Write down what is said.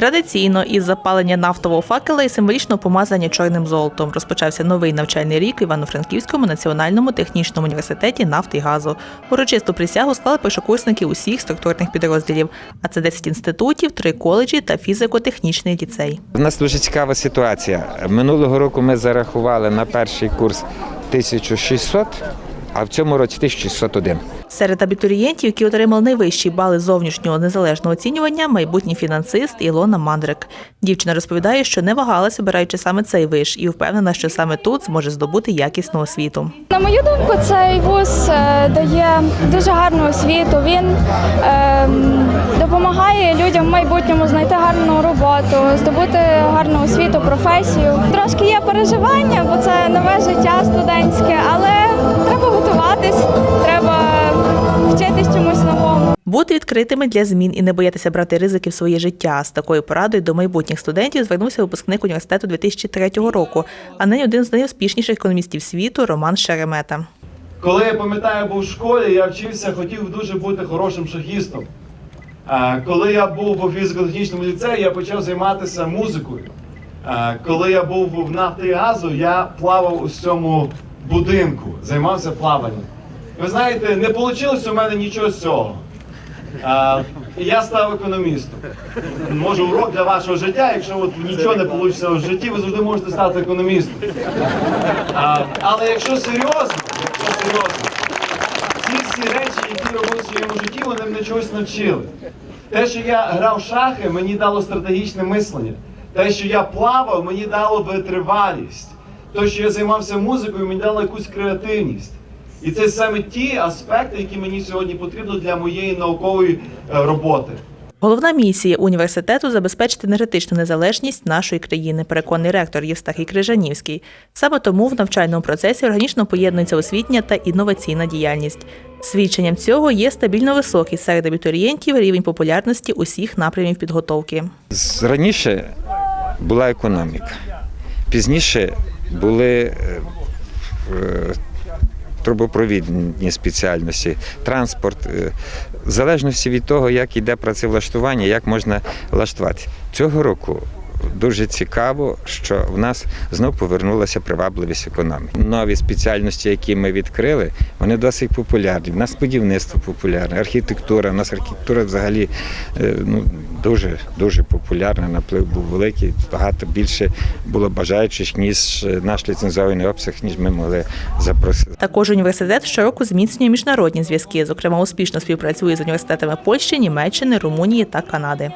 Традиційно із запалення нафтового факела і символічного помазання чорним золотом розпочався новий навчальний рік в Івано-Франківському національному технічному університеті нафти і газу. Урочисту присягу склали першокурсники усіх структурних підрозділів, а це 10 інститутів, 3 коледжі та фізико-технічний ліцей. У нас дуже цікава ситуація. Минулого року ми зарахували на перший курс 1600, а в цьому році 1601. Серед абітурієнтів, які отримали найвищі бали зовнішнього незалежного оцінювання, майбутній фінансист Ілона Мандрик. Дівчина розповідає, що не вагалася, обираючи саме цей виш, і впевнена, що саме тут зможе здобути якісну освіту. На мою думку, цей вуз е, дає дуже гарну освіту. Він е, допомагає людям в майбутньому знайти гарну роботу, здобути гарну освіту, професію. Трошки є переживання, бо це нове життя студентське, але Бути відкритими для змін і не боятися брати ризики в своє життя. З такою порадою до майбутніх студентів звернувся випускник університету 2003 року, а нині один з найуспішніших економістів світу Роман Шеремета. Коли я пам'ятаю, був в школі, я вчився, хотів дуже бути хорошим шахістом. Коли я був у фізико-технічному ліцеї, я почав займатися музикою. Коли я був в нафті і газу, я плавав у цьому будинку, займався плаванням. Ви знаєте, не вийшло у мене нічого з цього. Я став економістом. Може, урок для вашого життя, якщо от нічого не вийде в житті, ви завжди можете стати економістом. Але якщо серйозно, якщо серйозно, ці всі речі, які робив в своєму житті, вони мене чогось навчили. Те, що я грав в шахи, мені дало стратегічне мислення. Те, що я плавав, мені дало витривалість. Те, що я займався музикою, мені дало якусь креативність. І це саме ті аспекти, які мені сьогодні потрібні для моєї наукової е, роботи. Головна місія університету забезпечити енергетичну незалежність нашої країни, переконаний ректор Євстахій Крижанівський. Саме тому в навчальному процесі органічно поєднується освітня та інноваційна діяльність. Свідченням цього є стабільно високий серед абітурієнтів рівень популярності усіх напрямів підготовки. Раніше була економіка, пізніше були е, е, трубопровідні спеціальності, транспорт, е, в залежності від того, як іде працевлаштування, як можна влаштувати. Цього року дуже цікаво, що в нас знов повернулася привабливість економіки. Нові спеціальності, які ми відкрили, вони досить популярні. У нас будівництво популярне, архітектура. У нас архітектура взагалі е, ну, дуже дуже популярна. Наплив був великий, багато більше було бажаючих, ніж е, наш ліцензований обсяг, ніж ми могли запросити. Також університет щороку зміцнює міжнародні зв'язки, зокрема успішно співпрацює з університетами Польщі, Німеччини, Румунії та Канади.